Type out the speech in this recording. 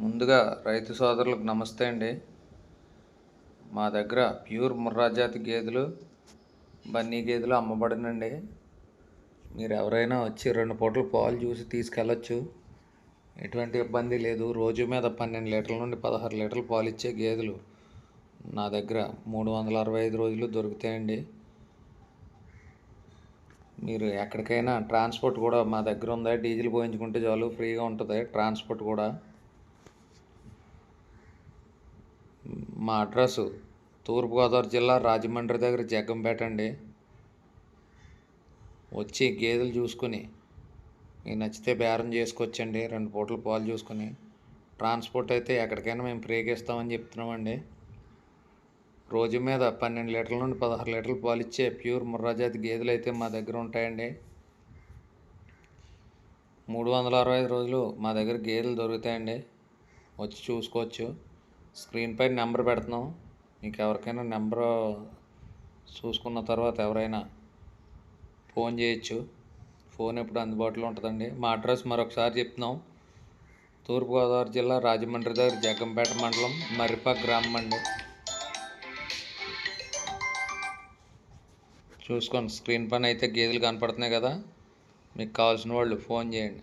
ముందుగా రైతు సోదరులకు నమస్తే అండి. మా దగ్గర ప్యూర్ ముర్రా జాతి గేదెలు బన్నీ గేదెలు అమ్మబడినండి. మీరు ఎవరైనా వచ్చి రెండు పూటలు పాలు చూసి తీసుకెళ్ళచ్చు. ఎటువంటి ఇబ్బంది లేదు. రోజు మీద పన్నెండు లీటర్ల నుండి పదహారు లీటర్లు పాలు ఇచ్చే గేదెలు నా దగ్గర మూడు వందల అరవై ఐదు రోజులు దొరుకుతాయండి. మీరు ఎక్కడికైనా ట్రాన్స్పోర్ట్ కూడా మా దగ్గర ఉందా? డీజిల్ పోయించుకుంటే చాలు ఫ్రీగా ఉంటుంది. ట్రాన్స్పోర్ట్ కూడా మా అడ్రస్ తూర్పుగోదావరి జిల్లా రాజమండ్రి దగ్గర జగ్గంపేట అండి. వచ్చి గేదెలు చూసుకుని మీకు నచ్చితే బేరం చేసుకొచ్చండి రెండు పూటలు పాలు చూసుకుని. ట్రాన్స్పోర్ట్ అయితే ఎక్కడికైనా మేము ఫ్రీగా ఇస్తామని చెప్తున్నామండి. రోజు మీద పన్నెండు లీటర్ల నుండి పదహారు లీటర్లు పాలు ఇచ్చే ప్యూర్ ముర్రాజాతి గేదెలు అయితే మా దగ్గర ఉంటాయండి. మూడు వందల అరవై ఐదు రోజులు మా దగ్గర గేదెలు దొరుకుతాయండి. వచ్చి చూసుకోవచ్చు. స్క్రీన్ పైన నెంబర్ పెడుతున్నాం. మీకు ఎవరికైనా నెంబరు చూసుకున్న తర్వాత ఎవరైనా ఫోన్ చేయొచ్చు. ఫోన్ ఎప్పుడు అందుబాటులో ఉంటుందండి. మా అడ్రస్ మరొకసారి చెప్తున్నాం. తూర్పుగోదావరి జిల్లా రాజమండ్రి దగ్గర జగ్గంపేట మండలం మర్రిపాక్ గ్రామం అండి. చూసుకోండి. స్క్రీన్ పైన అయితే గేదెలు కనపడుతున్నాయి కదా. మీకు కావాల్సిన వాళ్ళు ఫోన్ చేయండి.